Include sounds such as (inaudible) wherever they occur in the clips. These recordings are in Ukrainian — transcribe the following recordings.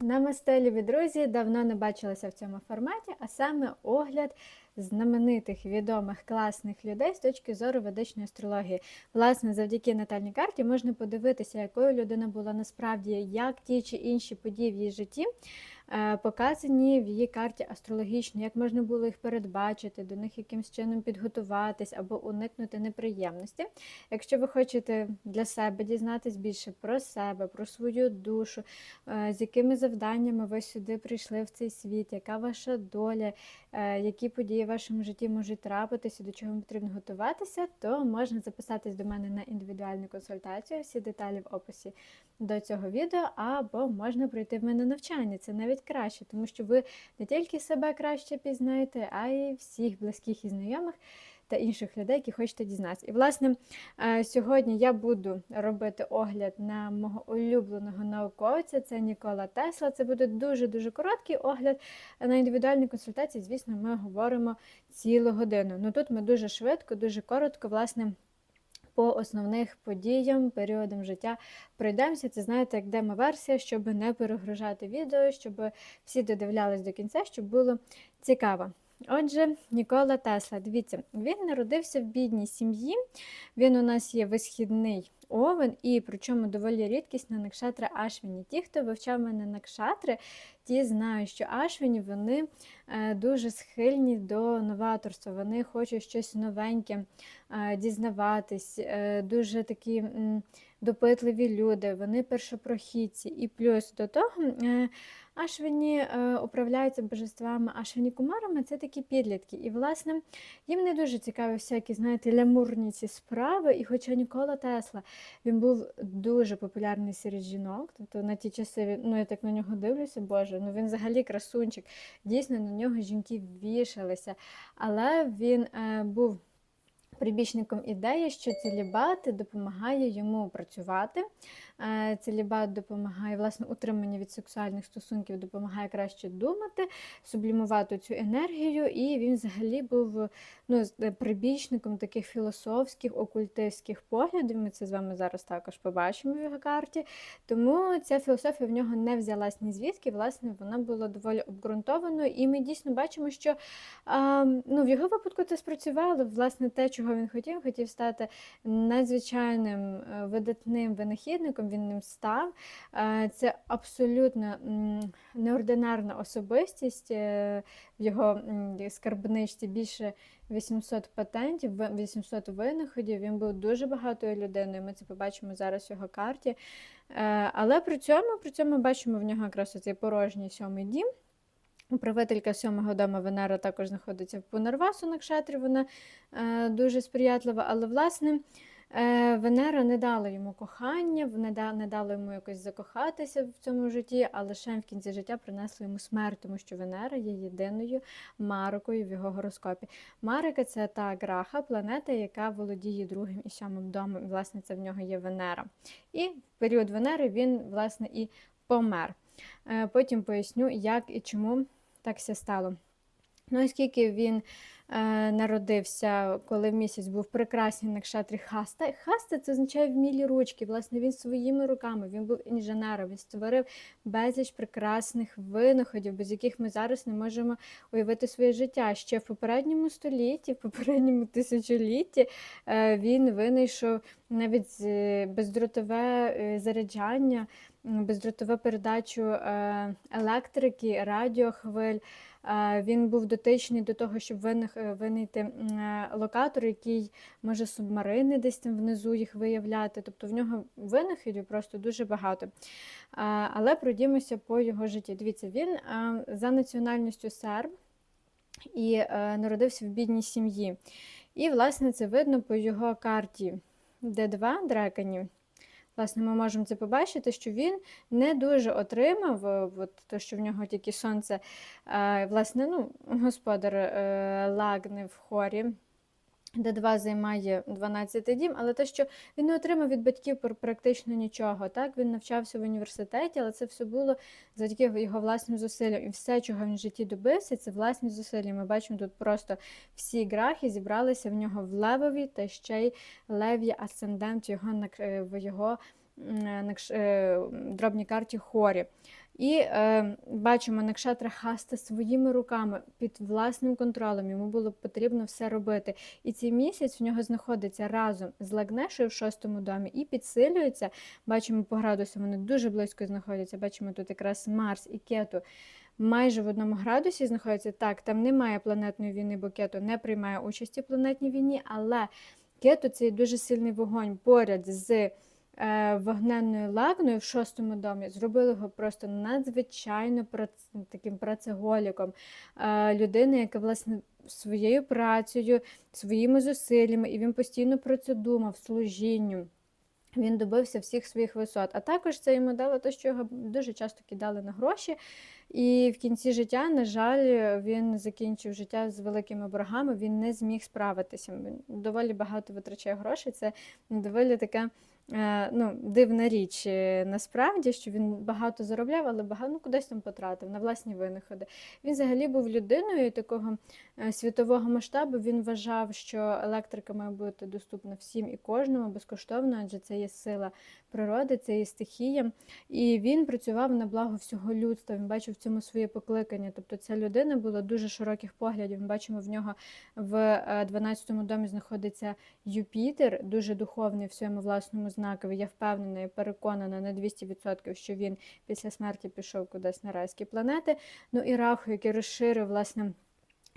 Намасте, любі друзі! Давно не бачилися в цьому форматі, а саме огляд знаменитих, відомих, класних людей з точки зору ведичної астрології. Власне, завдяки натальній карті можна подивитися, якою людина була насправді, як ті чи інші події в її житті показані в її карті астрологічно, як можна було їх передбачити, до них якимось чином підготуватись або уникнути неприємності. Якщо ви хочете для себе дізнатись більше про себе, про свою душу, е, з якими завданнями ви сюди прийшли в цей світ, яка ваша доля, е, які події в вашому житті можуть трапитися, до чого потрібно готуватися, то можна записатись до мене на індивідуальну консультацію. Всі деталі в описі до цього відео, або можна пройти в мене навчання. Це навіть краще, тому що ви не тільки себе краще пізнаєте, а й всіх близьких і знайомих. Та інших людей, які хочете дізнатися. І, власне, е, сьогодні я буду робити огляд на мого улюбленого науковця, це Нікола Тесла. Це буде дуже-дуже короткий огляд. На індивідуальній консультації, звісно, ми говоримо цілу годину. Ну тут ми дуже швидко, дуже коротко, власне. По основних подіям, періодам життя пройдемося. Це знаєте, як демо-версія, щоб не перегружати відео, щоб всі додивлялись до кінця, щоб було цікаво. Отже, Нікола Тесла, дивіться, він народився в бідній сім'ї. Він у нас є висхідний овен, і причому доволі рідкісна накшатра Ашвіні. Ті, хто вивчав мене накшатри, ті знають, що Ашвіні вони е, дуже схильні до новаторства. Вони хочуть щось новеньке е, дізнаватись, е, дуже такі допитливі люди, вони першопрохідці. І плюс до того. Ашвіні е, управляються божествами, ашвіні кумарами це такі підлітки. І, власне, їм не дуже цікаві всякі, знаєте, лямурні ці справи. І хоча Нікола Тесла він був дуже популярний серед жінок, тобто на ті часи, він- ну я так на нього дивлюся, боже, ну він взагалі красунчик. Дійсно, на нього жінки вішалися. Але він е, був прибічником ідеї, що целібат допомагає йому працювати. Е, Целібат допомагає власне утримання від сексуальних стосунків, допомагає краще думати, сублімувати цю енергію. І він взагалі був ну, е, прибічником таких філософських, окультистських поглядів. Ми це з вами зараз також побачимо в його карті. Тому ця філософія в нього не взялась ні звідки. Власне, вона була доволі обґрунтованою, і ми дійсно бачимо, що а, ну, в його випадку це спрацювало. Власне, те, чого він хотів, хотів стати надзвичайним е, видатним винахідником. Він ним став. Е, Це абсолютно неординарна особистість. е, В його скарбничці більше 800 патентів, 800 винаходів. Він був дуже багатою людиною. Ми це побачимо зараз в його карті. Але при цьому, при цьому бачимо в нього якраз цей порожній сьомий дім. Управителька сьомого дому Венера також знаходиться в Пунарвасу на кшатрі, вона е, дуже сприятлива, але власне е, Венера не дала йому кохання, да, не дала йому якось закохатися в цьому житті, а лише в кінці життя принесла йому смерть, тому що Венера є єдиною марикою в його гороскопі. Марика це та граха, планета, яка володіє другим і сьомим домом, і власне це в нього є Венера. І в період Венери він, власне, і помер. Е, Потім поясню, як і чому так все стало. Ну, оскільки він е, народився, коли місяць був прекрасний на кшатрі Хаста. Хаста це означає вмілі ручки. Власне, він своїми руками, він був інженером, він створив безліч прекрасних винаходів, без яких ми зараз не можемо уявити своє життя. Ще в попередньому столітті, в попередньому тисячолітті е, він винайшов навіть е, бездротове е, заряджання, бездротову передачу е, електрики, радіохвиль. Е, Він був дотичний до того, щоб е, винайти локатор, який може субмарини десь там внизу їх виявляти. Тобто в нього винаходів просто дуже багато. Але пройдімося по його житті. Дивіться, він за національністю серб і народився в бідній сім'ї. І, власне, це видно по його карті Д2 драконів. Власне, ми можемо це побачити, що він не дуже отримав, е, от, то, що в нього тільки сонце, е, власне, ну, господар лагне в хорі. Д2 займає 12 дім, але те, що він не отримав від батьків практично нічого. Так, він навчався в університеті, але це все було завдяки його власним зусиллям. І все, чого він в житті добився, це власні зусилля. Ми бачимо тут просто всі грахи зібралися в нього в левові, та ще й леві асцендент його, е, в його м, накш- е, дробній карті хорі. І е, бачимо, Накшатра Хаста своїми руками під власним контролем. Йому було потрібно все робити. І цей місяць в нього знаходиться разом з Лагнешою в шостому домі і підсилюється. Бачимо по градусу, вони дуже близько знаходяться. Бачимо тут якраз Марс і Кету. Майже в одному градусі знаходяться. Так, там немає планетної війни, бо Кету не приймає участі в планетній війні, але Кету це дуже сильний вогонь поряд з вогненною лагною в шостому домі. Зробили його просто надзвичайно прац- таким працеголіком. Е, людина, яка власне своєю працею, своїми зусиллями, і він постійно про це думав, служінню. Він добився всіх своїх висот. А також це йому дало те, що його дуже часто кидали на гроші. І в кінці життя, на жаль, він закінчив життя з великими боргами, він не зміг справитися. Він доволі багато витрачає грошей. Це доволі така е, ну, дивна річ е, насправді, що він багато заробляв, але багато ну, кудись там потратив на власні винаходи. Він взагалі був людиною такого е, світового масштабу. Він вважав, що електрика має бути доступна всім і кожному безкоштовно, адже це є сила природи, це є стихія. І він працював на благо всього людства. Він бачив в цьому своє покликання. Тобто ця людина була дуже широких поглядів. Ми бачимо в нього в 12-му домі знаходиться Юпітер, дуже духовний в своєму власному знакові. Я впевнена і переконана на 200%, що він після смерті пішов кудись на райські планети. Ну і Раху, який розширив власне.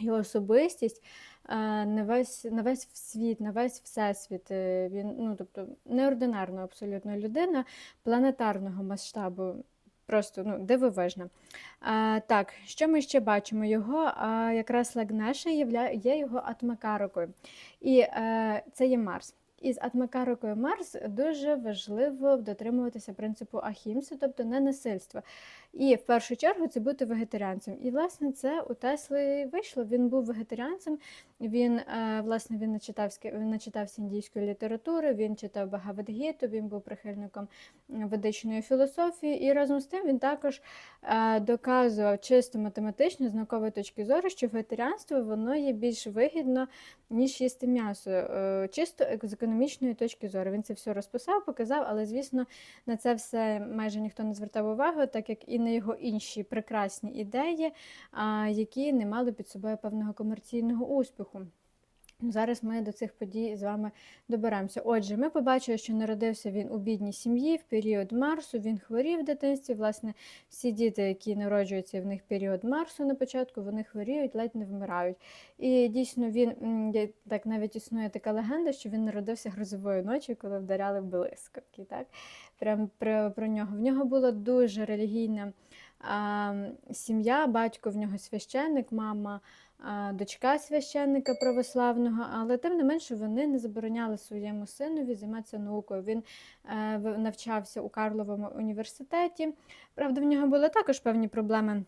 Його особистість е, на весь, на весь світ, на весь всесвіт. Е, Він, ну, тобто, неординарна абсолютно людина планетарного масштабу. Просто ну, дивовижна. А, так, що ми ще бачимо? Його а, якраз Лагнеша є його атмакарокою. І е, це є Марс. І з атмакарокою Марс дуже важливо дотримуватися принципу Ахімси, тобто ненасильства. І в першу чергу це бути вегетаріанцем. І власне це у Тесли вийшло. Він був вегетаріанцем. Він е, власне він начитався, начитався індійської літератури, він читав Багавадгіту, він був прихильником ведичної філософії, і разом з тим він також е, доказував чисто математично з наукової точки зору, що вегетаріанство воно є більш вигідно, ніж їсти м'ясо, е, чисто з економічної точки зору. Він це все розписав, показав, але звісно на це все майже ніхто не звертав увагу, так як і на його інші прекрасні ідеї, які не мали під собою певного комерційного успіху. Зараз ми до цих подій з вами доберемося. Отже, ми побачили, що народився він у бідній сім'ї в період Марсу. Він хворів в дитинстві. Власне, всі діти, які народжуються в них період Марсу на початку, вони хворіють, ледь не вмирають. І дійсно він так навіть існує така легенда, що він народився грозової ночі, коли вдаряли блискавки. Так? Прям про, про нього. В нього була дуже релігійна сім'я, батько в нього священник, мама дочка священника православного, але тим не менше вони не забороняли своєму синові займатися наукою. Він е, навчався у Карловому університеті. Правда, в нього були також певні проблеми.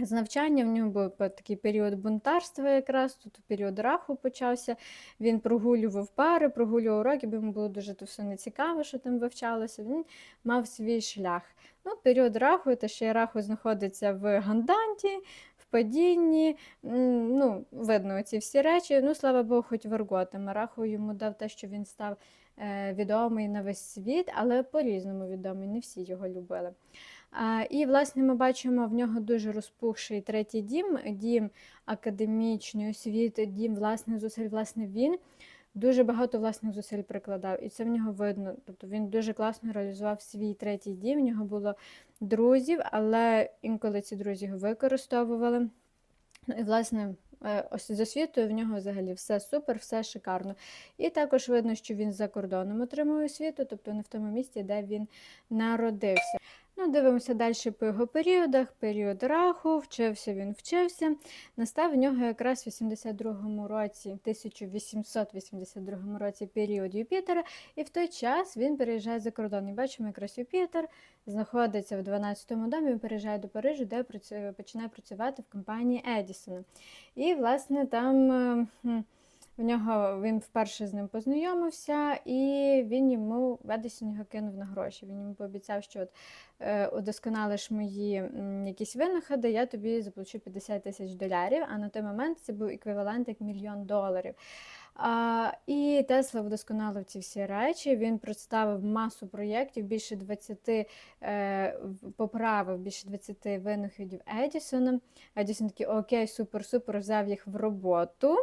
З навчання в нього був такий період бунтарства, якраз тут період раху почався. Він прогулював пари, прогулював уроки, бо йому було дуже то все нецікаво, що там вивчалося. Він мав свій шлях. Ну, період раху, те, що раху знаходиться в Ганданті, в падінні. Ну, видно ці всі речі. Ну, слава Богу, хоч Варготом. Раху йому дав те, що він став е, відомий на весь світ, але по-різному відомий, не всі його любили. І, власне, ми бачимо в нього дуже розпухший третій дім, дім академічної освіти, дім власних зусиль. Власне, він дуже багато власних зусиль прикладав, і це в нього видно. Тобто він дуже класно реалізував свій третій дім. В нього було друзів, але інколи ці друзі його використовували. Ну і власне. е, Ось з освітою в нього взагалі все супер, все шикарно. І також видно, що він за кордоном отримує освіту, тобто не в тому місці, де він народився. Ну, дивимося далі по його періодах. Період раху, вчився він вчився. Настав в нього якраз в 82-му році, 1882 році період Юпітера, і в той час він переїжджає за кордон. І бачимо, якраз Юпітер знаходиться в 12-му домі, він переїжджає до Парижу, де працює, починає працювати в компанії Едісона. І, власне, там. В нього він вперше з ним познайомився, і він йому його кинув на гроші. Він йому пообіцяв, що от, е, удосконалиш мої м, якісь винаходи, я тобі заплачу 50 тисяч долярів. А на той момент це був еквівалент як мільйон доларів. А, і Тесла вдосконалив ці всі речі. Він представив масу проєктів, більше 20 е, поправив більше 20 винаходів Едісона. Едісон такий, окей, супер, супер, взяв їх в роботу.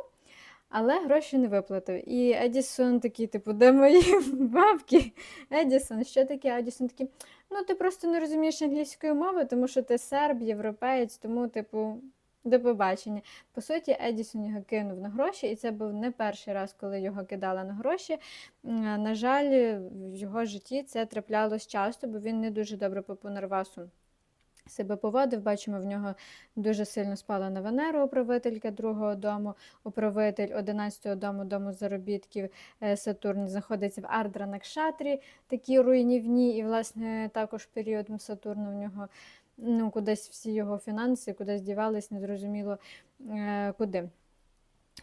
Але гроші не виплатив. І Едісон такий, типу, де мої (laughs) бабки? Едісон, що таке? Едісон такий, ну ти просто не розумієш англійської мови, тому що ти серб, європеєць, тому, типу, до побачення. По суті, Едісон його кинув на гроші, і це був не перший раз, коли його кидали на гроші. На жаль, в його житті це траплялось часто, бо він не дуже добре по Пунарвасу себе поводив. Бачимо, в нього дуже сильно спала на Венеру управителька другого дому, управитель 11-го дому, дому заробітків е, Сатурн знаходиться в Ардра Накшатрі, такі руйнівні, і, власне, також період Сатурну в нього ну, кудись всі його фінанси, кудись дівались, незрозуміло е, куди.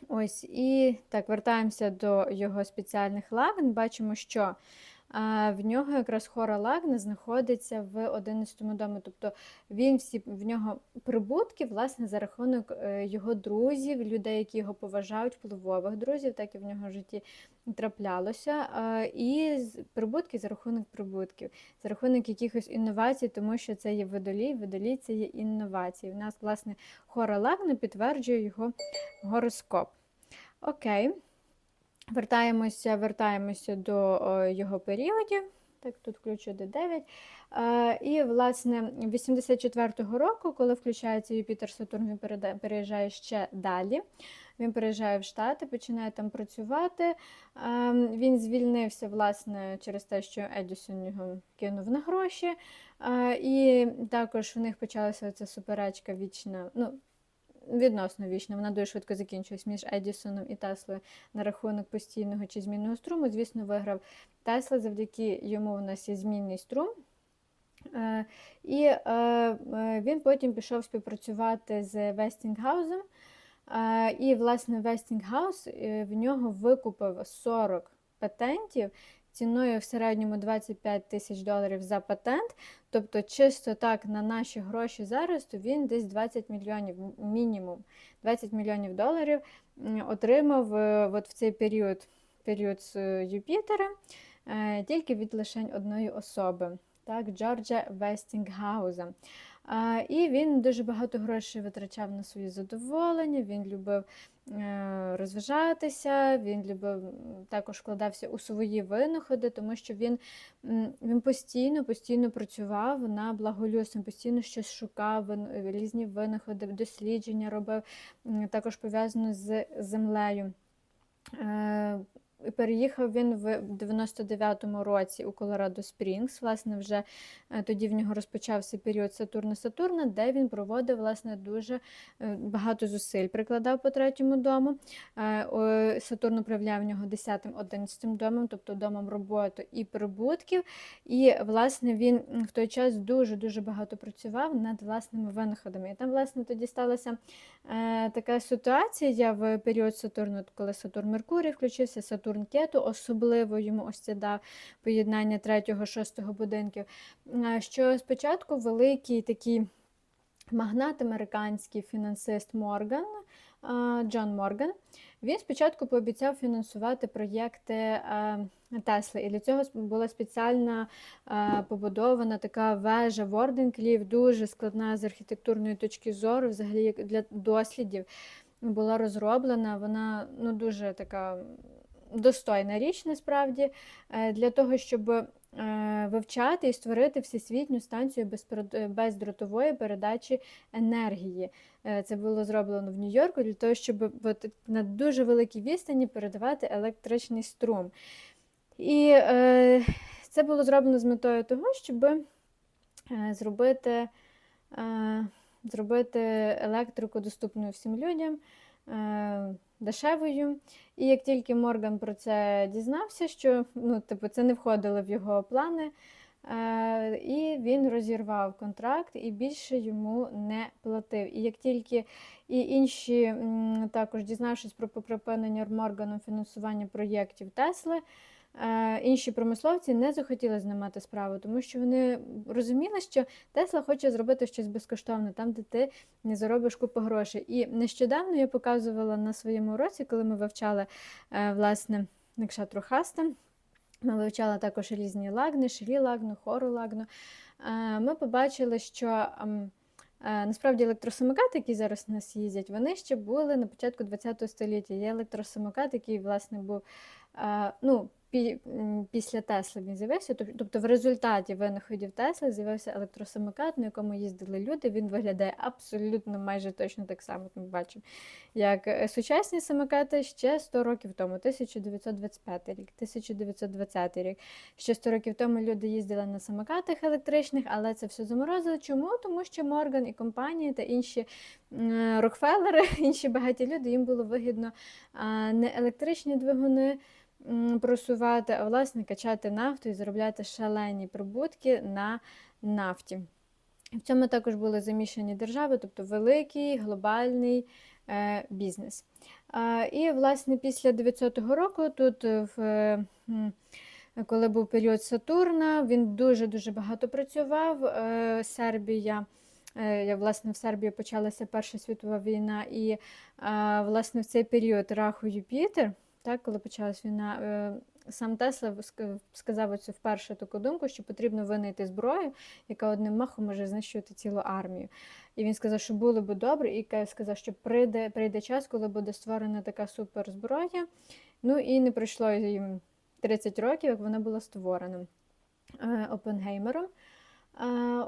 Ось, і так, вертаємося до його спеціальних лагн. Бачимо, що в нього якраз хора лагна знаходиться в 11 домі. Тобто він всі в нього прибутки, власне, за рахунок е, його друзів, людей, які його поважають, впливових друзів, так і в нього в житті траплялося. І прибутки за рахунок прибутків, за рахунок якихось інновацій, тому що це є водолій, водолій це є інновації. В нас, власне, хора лагна підтверджує його гороскоп. Окей. Вертаємося, вертаємося до е, його періодів. Так, тут включу D9. Е, і, власне, 84-го року, коли включається Юпітер Сатурн, він переїжджає ще далі. Він переїжджає в Штати, починає там працювати. Е, він звільнився, власне, через те, що Едісон його кинув на гроші. І також в них почалася ця суперечка вічна. Ну, Відносно вічно, вона дуже швидко закінчилась між Едісоном і Теслою на рахунок постійного чи змінного струму. Звісно, виграв Тесла, завдяки йому у нас є змінний струм. Е, І е, е, він потім пішов співпрацювати з Вестінггаузом. І, власне, Вестінггаус в нього викупив 40 патентів ціною в середньому 25 тисяч доларів за патент. Тобто, чисто так на наші гроші зараз, то він десь 20 мільйонів мінімум 20 мільйонів доларів отримав е, от в цей період, період з е, Юпітера е, тільки від лише одної особи, так, Джорджа Вестінггауза. І він дуже багато грошей витрачав на свої задоволення, він любив е, розважатися, він любив також вкладався у свої винаходи, тому що він, він постійно, постійно працював на благолюдство, постійно щось шукав, різні винаходи, дослідження робив, також пов'язано з землею. Переїхав він в 99-му році у Колорадо Спрінгс. Власне, вже е, тоді в нього розпочався період Сатурна-Сатурна, де він проводив власне дуже е, багато зусиль. Прикладав по третьому дому. Е, Сатурн управляв в нього 10-11 домом, тобто домом роботи і прибутків. І власне він в той час дуже дуже багато працював над власними винаходами. І там, власне, тоді сталася така ситуація в період Сатурну, коли Сатурн Меркурій включився, Сатурн Кету, особливо йому ось це дав поєднання третього, шостого будинків. Що спочатку великий такий магнат американський фінансист Морган, Джон Морган, він спочатку пообіцяв фінансувати проєкти Тесли. І для цього була спеціальна побудована така вежа Ворденклів, дуже складна з архітектурної точки зору, взагалі для дослідів була розроблена. Вона ну, дуже така достойна річ насправді е, для того, щоб е, вивчати і створити всесвітню станцію бездротової передачі енергії. Е, Це було зроблено в Нью-Йорку для того, щоб от на дуже великій відстані передавати електричний струм. І е, це було зроблено з метою того, щоб зробити, е, зробити електрику доступною всім людям, дешевою. І як тільки Морган про це дізнався, що ну, типу, це не входило в його плани, е, і він розірвав контракт і більше йому не платив. І як тільки і інші, також дізнавшись про припинення Морганом фінансування проєктів Тесли, інші промисловці не захотіли з ним мати справу, тому що вони розуміли, що Тесла хоче зробити щось безкоштовне, там, де ти не заробиш купу грошей. І нещодавно я показувала на своєму уроці, коли ми вивчали е, власне Некшатру. Ми вивчали також різні лагни, шрі лагну, хору лагну. Е, Ми побачили, що ем, е, насправді електросамокати, які зараз у нас їздять, вони ще були на початку ХХ століття. Є електросамокат, який власне був е, ну, після Тесли він з'явився. Тоб- Тобто в результаті винаходів Тесли з'явився електросамокат, на якому їздили люди. Він виглядає абсолютно майже точно так само, ми бачимо, як е, сучасні самокати ще 100 років тому, 1925 рік, 1920 рік. Ще 100 років тому люди їздили на самокатах електричних, але це все заморозили. Чому? Тому що Морган і компанії та інші Рокфеллери, (laughs) інші багаті люди, їм було вигідно не електричні двигуни просувати, а власне качати нафту і заробляти шалені прибутки на нафті. В цьому також були замішані держави, тобто великий глобальний е, бізнес. А, і, власне, після 900-го року, тут, е, в, е, коли був період Сатурна, він дуже-дуже багато працював. Е, Сербія, е, власне, в Сербії почалася Перша світова війна, і власне в цей період Раху Юпітер, так, коли почалась війна, е, сам Тесла сказав оцю вперше таку думку, що потрібно винайти зброю, яка одним махом може знищувати цілу армію. І він сказав, що було би добре, і ка- сказав, що прийде, прийде час, коли буде створена така суперзброя. Ну і не пройшло їм 30 років, як вона була створена е, Опенгеймером.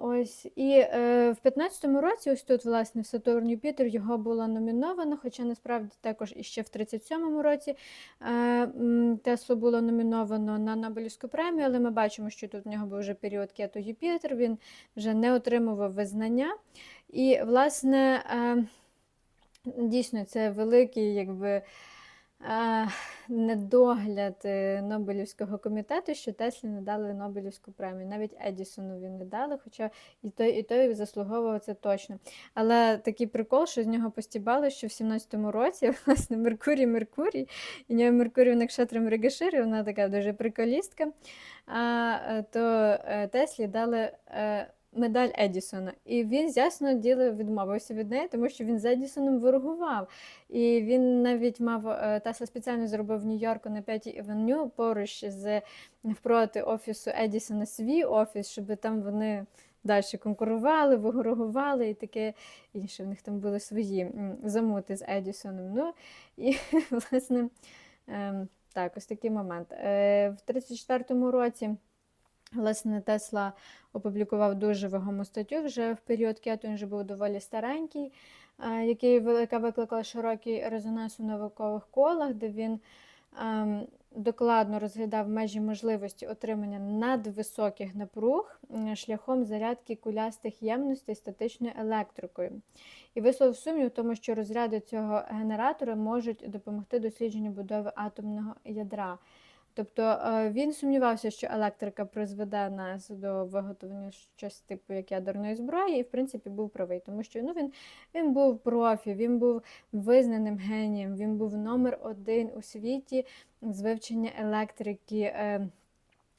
Ось і е, в 15-му році, ось тут, власне, в Сатурн Юпітер його було номіновано, хоча насправді також іще в 37-му році е, м, Теслу було номіновано на Нобелівську премію, але ми бачимо, що тут в нього був вже період кету Юпітер, він вже не отримував визнання. І, власне, е, дійсно, це великий, якби. Недогляд е, Нобелівського комітету, що Теслі не дали Нобелівську премію. Навіть Едісону він не дали, хоча і той, і той заслуговував це точно. Але такий прикол, що з нього постібали, що в 17-му році, (laughs) власне, Меркурій Меркурій, і нього Меркурій в Накшатрі Мригаширі, вона така дуже приколістка. А, е, то е, Теслі дали. Медаль Едісона, і він ясно діло відмовився від неї, тому що він з Едісоном ворогував. І він навіть мав е, Тесла спеціально зробив в Нью-Йорку на 5 Авеню поруч з навпроти офісу Едісона свій офіс, щоб там вони далі конкурували, ворогували і таке інше. В них там були свої замути з Едісоном. Ну і (laughs) власне ем, так, ось такий момент. Е, В 34-му році. Власне, Тесла опублікував дуже вагому статтю вже в період кету, він вже був доволі старенький, е, який, вели- яка викликала широкий резонанс у наукових колах, де він ем, докладно розглядав межі можливості отримання надвисоких напруг шляхом зарядки кулястих ємностей статичною електрикою. І висловив сумнів тому, що розряди цього генератора можуть допомогти дослідженню будови атомного ядра. Тобто е, він сумнівався, що електрика призведе нас до виготовлення щось типу як ядерної зброї, і в принципі був правий, тому що ну, він, він був профі, він був визнаним генієм, він був номер один у світі з вивчення електрики. е,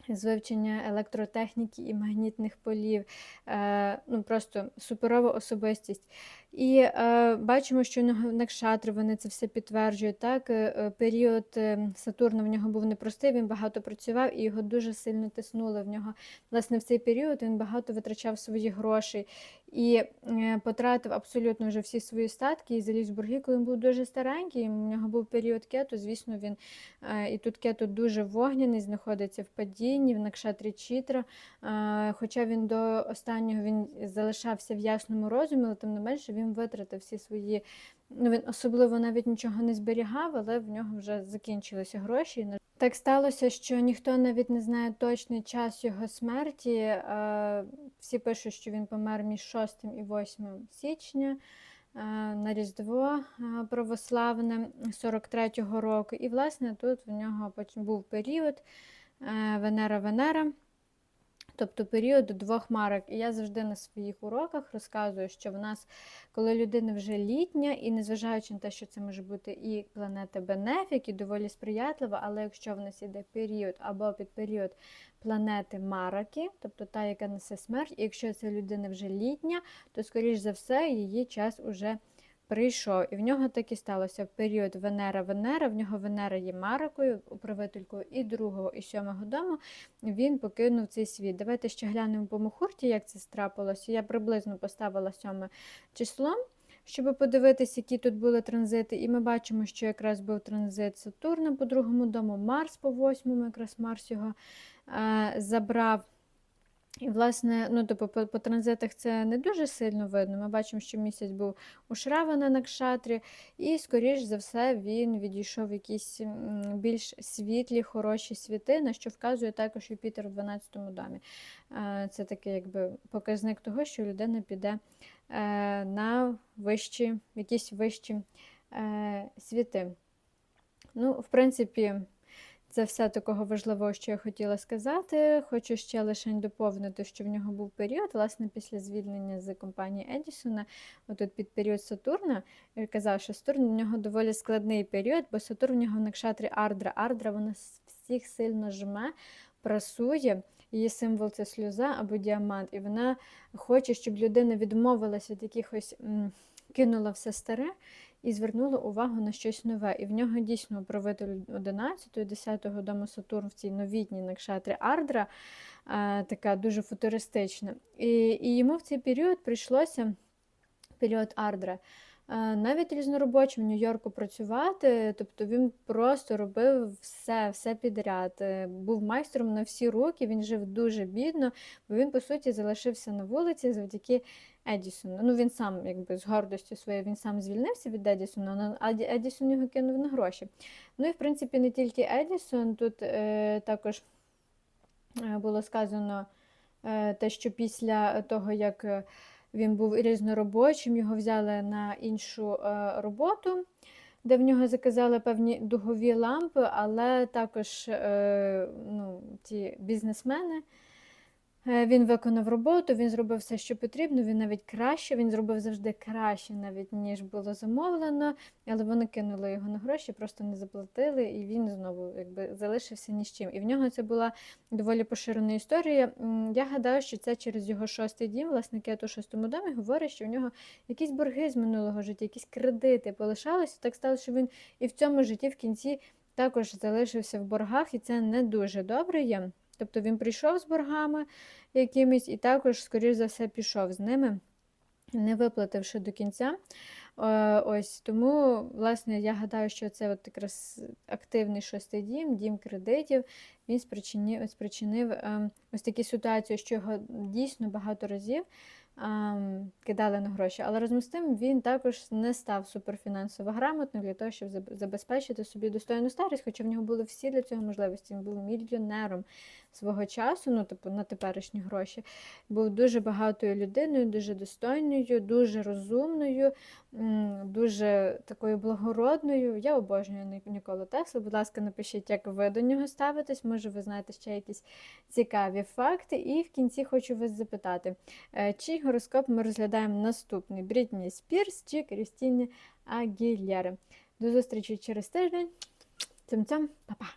З вивчення електротехніки і магнітних полів, е, ну просто суперова особистість. І е, бачимо, що Накшатри вони це все підтверджують. Так, Е, е, період е, Сатурна в нього був непростий, він багато працював і його дуже сильно тиснули. В нього, власне, в цей період він багато витрачав своїх грошей і е, потратив абсолютно вже всі свої статки і заліз в борги, коли він був дуже старенький. У нього був період кету, звісно, він е, і тут кету дуже вогняний, знаходиться в падінні, в Накшатрі Чітра. Е, Хоча він до останнього він залишався в ясному розумі, але тим не менше він витратив всі свої. Ну, він особливо навіть нічого не зберігав, але в нього вже закінчилися гроші. Так сталося, що ніхто навіть не знає точний час його смерті. Е, Всі пишуть, що він помер між 6 і 8 січня е, на Різдво е, православне 43-го року. І, власне, тут в нього був період Венера-Венера. Тобто період двох марок. І я завжди на своїх уроках розказую, що в нас, коли людина вже літня, і незважаючи на те, що це може бути і планета Бенефік, і доволі сприятлива, але якщо в нас іде період або під період планети Мараки, тобто та, яка несе смерть, і якщо ця людина вже літня, то, скоріш за все, її час уже прийшов. І в нього так і сталося в період Венера-Венера, в нього Венера є Маракою, управителькою і другого, і сьомого дому, він покинув цей світ. Давайте ще глянемо по Мухурті, як це страпилося. Я приблизно поставила сьоме число. Щоб подивитися, які тут були транзити, і ми бачимо, що якраз був транзит Сатурна по другому дому, Марс по восьмому, якраз Марс його е, забрав. І, власне, ну, типу, по, по транзитах це не дуже сильно видно. Ми бачимо, що місяць був у Шравана на кшатрі, і, скоріш за все, він відійшов в якісь більш світлі, хороші світи, на що вказує також Юпітер в 12-му домі. Е, Це такий якби показник того, що людина піде е, на вищі, якісь вищі е, світи. Ну, в принципі, це все такого важливого, що я хотіла сказати. Хочу ще лише доповнити, що в нього був період, власне, після звільнення з компанії Едісона, отут під період Сатурна, казав, що Сатурн у нього доволі складний період, бо Сатурн у нього в накшатрі Ардра. Ардра вона всіх сильно жме, прасує. Її символ це сльоза або діамант, і вона хоче, щоб людина відмовилася від якихось кинула все старе і звернула увагу на щось нове. І в нього дійсно управитель 11 і 10 дому Сатурн в цій новітній накшатрі Ардра, е, така дуже футуристична. І, і йому в цей період прийшлося період Ардра. Е, Навіть різноробочим Нью-Йорку працювати, тобто він просто робив все, все підряд. Е, Був майстром на всі руки, він жив дуже бідно, бо він, по суті, залишився на вулиці завдяки Едісону. Ну, він сам, якби з гордостю своєю, він сам звільнився від Едісона, а Еді- Едісон його кинув на гроші. Ну і в принципі не тільки Едісон, тут е, також е, було сказано е, те, що після того, як він був різноробочим, його взяли на іншу е, роботу. Де в нього заказали певні дугові лампи, але також е, ну, ті бізнесмени Він виконав роботу, він зробив все, що потрібно, він навіть краще, він зробив завжди краще, навіть ніж було замовлено, але вони кинули його на гроші, просто не заплатили, і він знову якби залишився ні з чим. І в нього це була доволі поширена історія. Я гадаю, що це через його шостий дім, власне, кету у шостому домі, говорить, що в нього якісь борги з минулого життя, якісь кредити полишалися. Так сталося, що він і в цьому житті в кінці також залишився в боргах, і це не дуже добре є. Тобто він прийшов з боргами якимись і також, скоріш за все, пішов з ними, не виплативши до кінця. Е, Ось тому, власне, я гадаю, що це от якраз активний шостий дім, дім кредитів. Він спричинив, спричинив ем, ось такі ситуації, що його дійсно багато разів ем, кидали на гроші. Але разом з тим він також не став суперфінансово грамотним для того, щоб забезпечити собі достойну старість, хоча в нього були всі для цього можливості. Він був мільйонером свого часу, ну, типу, на теперішні гроші. Був дуже багатою людиною, дуже достойною, дуже розумною, дуже такою благородною. Я обожнюю Ні- Ніколу Теслу. Будь ласка, напишіть, як ви до нього ставитесь. Може, ви знаєте ще якісь цікаві факти. І в кінці хочу вас запитати, е, чий гороскоп ми розглядаємо наступний? Брітні Спірс чи Крістіни Агілєри? До зустрічі через тиждень. Цим-цям, па-па!